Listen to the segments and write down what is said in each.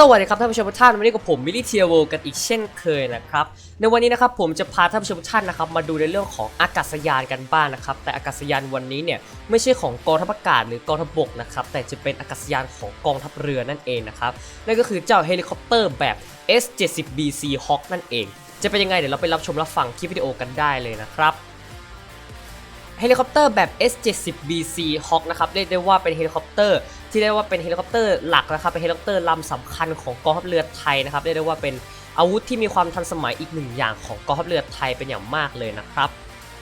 สวัสดีครับท่านผู้ชมทุกท่านวันนี้กับผมมิลลิเทียโวกันอีกเช่นเคยนะครับ ในวันนี้นะครับผมจะพาท่านผู้ชมทุกท่านนะครับมาดูในเรื่องของอากาศยานกันบ้างนะครับ แต่อากาศยานวันนี้เนี่ยไม่ใช่ของกองทัพอากาศหรือกองทัพบกนะครับแต่จะเป็นอากาศยานของกองทัพเรือนั่นเองนะครับนั่นก็คือเจ้าเฮลิคอปเตอร์แบบ S70BC Hawk นั่นเอง จะเป็นยังไงเดี๋ยวเราไปรับชมรับฟังคลิปวิดีโอกันได้เลยนะครับเฮลิคอปเตอร์แบบ S70BC Hawk นะครับเรียกได้ว่าเป็นเฮลิคอปเตอร์ ที่เรียกว่าเป็นเฮลิคอปเตอร์หลักนะครับเป็นเฮลิคอปเตอร์ลำสำคัญของกองทัพเรือไทยนะครับเรียกได้ว่าเป็นอาวุธที่มีความทันสมัยอีกหนึ่งอย่างของกองทัพเรือไทยเป็นอย่างมากเลยนะครับ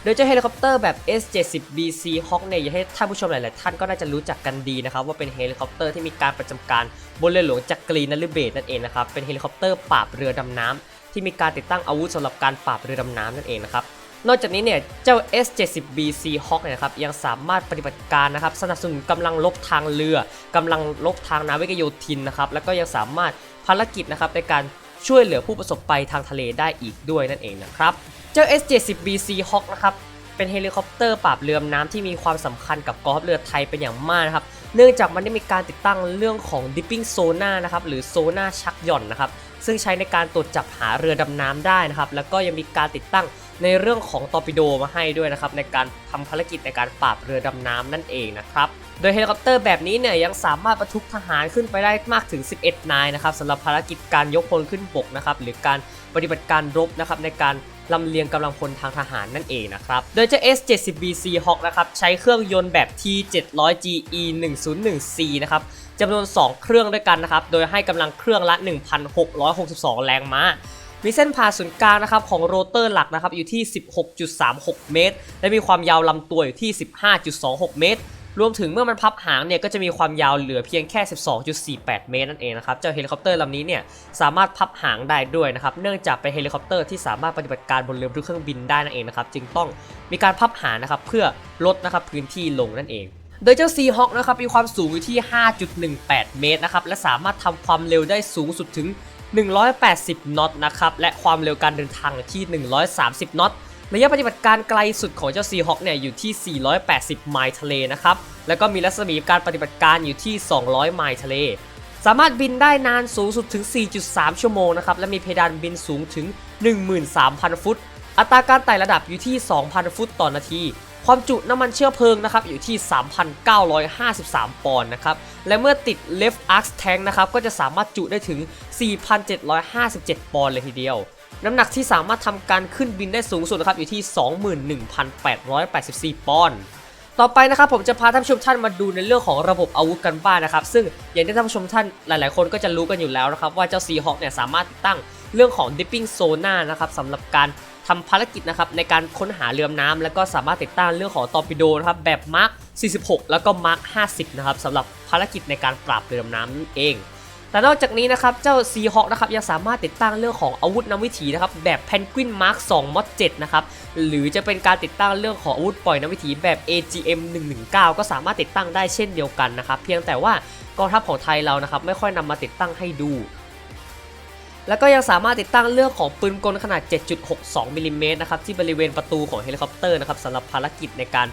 โดยเจ้าเฮลิคอปเตอร์แบบ S70BC Hawk เนี่ยอยากให้ท่านผู้ชมหลาย ๆ ท่านก็น่าจะรู้จักกันดีนะครับว่าเป็นเฮลิคอปเตอร์ที่มีการประจำการบนเรือหลวงจักรีนฤเบศนั่นเองนะครับเป็นเฮลิคอปเตอร์ปราบเรือดำน้ำที่มีการติดตั้งอาวุธสำหรับการปราบเรือดำน้ำนั่นเองนะครับ นอกจากนี้เนี่ยเจ้า S70BC Hawk เนี่ยนะครับยังสามารถปฏิบัติการนะครับสนับสนุนกำลังลบทางเรือกำลังลบทางนาวิกโยธินนะครับแล้วก็ยังสามารถภารกิจนะครับในการช่วยเหลือผู้ประสบภัยทางทะเลได้อีกด้วยนั่นเองนะครับเจ้า S70BC Hawk นะครับเป็นเฮลิคอปเตอร์ปราบเรือน้ำที่มีความสำคัญกับกองทัพเรือไทยเป็นอย่างมากนะครับ เนื่องจากมันได้มีการติดตั้งเรื่องของ dipping sonar นะครับหรือโซน่าชักหย่อนนะครับ ซึ่งใช้ในการตรวจจับหาเรือดำน้ำได้นะครับ แล้วก็ยังมีการติดตั้ง ในเรื่องของตอร์ปิโดมาให้ด้วยนะครับในการทำภารกิจในการปราบเรือดำน้ำนั่นเองนะครับโดยเฮลิคอปเตอร์แบบนี้เนี่ยยังสามารถบรรทุกทหารขึ้นไปได้มากถึง 11 นายนะครับสำหรับภารกิจการยกพลขึ้นบกนะครับหรือการปฏิบัติการรบนะครับในการลำเลียงกำลังพลทางทหารนั่นเองนะครับ โดยเจ้า S70BC Hawk นะครับใช้เครื่องยนต์แบบ T700GE 101C นะครับจำนวน 2 เครื่องด้วยกันนะครับ โดยให้กำลังเครื่องละ 1,662 แรงม้า มีเส้นผ่าศูนย์กลางนะครับของโรเตอร์หลักนะครับอยู่ที่ 16.36 เมตร และมีความยาวลำตัวอยู่ที่ 15.26 เมตร รวมถึงเมื่อมันพับหางเนี่ยก็จะมีความยาวเหลือเพียงแค่ 12.48 เมตรนั่นเองนะครับ เจ้าเฮลิคอปเตอร์ลำนี้เนี่ยสามารถพับหางได้ด้วยนะครับ เนื่องจากเป็นเฮลิคอปเตอร์ที่สามารถปฏิบัติการบนเรือบรรทุกเครื่องบินได้นั่นเองนะครับ จึงต้องมีการพับหางนะครับเพื่อลดนะครับพื้นที่ลงนั่นเองโดยเจ้า Seahawk นะครับมีความสูงอยู่ที่ 5.18 เมตรนะครับ และสามารถทำความเร็วได้สูงสุดถึง 180น็อตนะครับและความเร็วการเดินทางที่ 130น็อตระยะปฏิบัติการไกลสุดของเจ้า Seahawk เนี่ยอยู่ที่ 480 ไมล์ทะเลนะครับ แล้วก็มีรัศมีการปฏิบัติการอยู่ที่ 200 ไมล์ทะเล สามารถบินได้นานสูงสุดถึง 4.3 ชั่วโมงนะครับ และมีเพดานบินสูงถึง 13,000 ฟุต อัตราการไต่ระดับอยู่ที่ 2,000 ฟุตต่อนาที ความจุน้ำมันเชื้อเพลิงนะครับอยู่ที่ 3,953 ปอนด์นะครับและเมื่อติด left arc tank นะครับก็จะสามารถจุได้ถึง 4,757 ปอนด์เลยทีเดียว น้ำหนักที่สามารถทำการขึ้นบินได้สูงสุดนะครับอยู่ที่ 21,884 ปอนด์ต่อไปนะครับผมจะพาท่านผู้ชมท่านมาดูในเรื่องของระบบอาวุธกันบ้างนะครับ ซึ่งอย่างที่ท่านผู้ชมท่านหลาย ๆ คนก็จะรู้กันอยู่แล้วนะครับ ว่าเจ้า Seahawk เนี่ยสามารถติดตั้งเรื่องของ dipping sonar นะครับสำหรับการ ทำภารกิจนะครับในการค้นหาเรือดำน้ำแล้วก็สามารถติดตั้งเรื่องของตอร์ปิโดนะครับแบบ Mark 46 แล้วก็ Mark 50 นะครับสำหรับภารกิจในการปราบเรือดำน้ำนั่นเอง แต่นอกจากนี้นะครับเจ้า Seahawk นะครับยังสามารถติดตั้งเรื่องของอาวุธนำวิถีนะครับแบบ Penguin Mark 2 Mod 7นะครับหรือจะเป็นการติดตั้งเรื่องของอาวุธปล่อยนำวิถีแบบ AGM 119 ก็สามารถติดตั้งได้เช่นเดียวกันนะครับเพียงแต่ว่ากองทัพของไทยเรานะครับไม่ค่อยนำมาติดตั้งให้ดู แล้วก็ยังสามารถติดตั้งเรื่องของปืนกลขนาด 7.62มิลลิเมตรนะครับที่บริเวณประตูของเฮลิคอปเตอร์นะครับสำหรับภารกิจในการ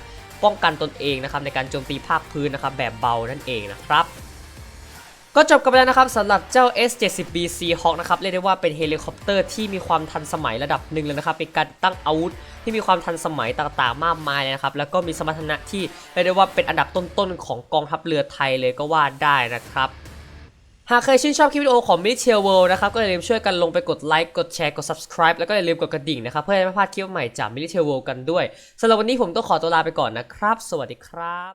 ป้องกันตนเองนะครับในการโจมตีภาคพื้นนะครับแบบเบานั่นเองนะครับก็จบกันไปแล้วนะครับสำหรับเจ้า S70BC Hawk นะครับเรียกได้ว่าเป็นเฮลิคอปเตอร์ที่มีความทันสมัยระดับหนึ่งเลยนะครับเป็นการตั้งอาวุธที่มีความทันสมัยต่างๆ มากมายเลยนะครับแล้วก็มีสมรรถนะที่เรียกได้ว่าเป็นอันดับต้นๆของกองทัพเรือไทยเลยก็ว่าได้นะครับ หากเคยชื่นชอบคลิปวิดีโอของ m i t e l World นะครับ ก็อย่าลืมช่วยกันลงไปกดไลค์กดแชร์กด subscribe แล้วก็อย่าลืมกดกระดิ่งนะครับ เพื่อให้ไม่พลาดคลิปใหม่จาก m i t e l World กันด้วยสำหรับวันนี้ผมต้องขอตัวลาไปก่อนนะครับ สวัสดีครับ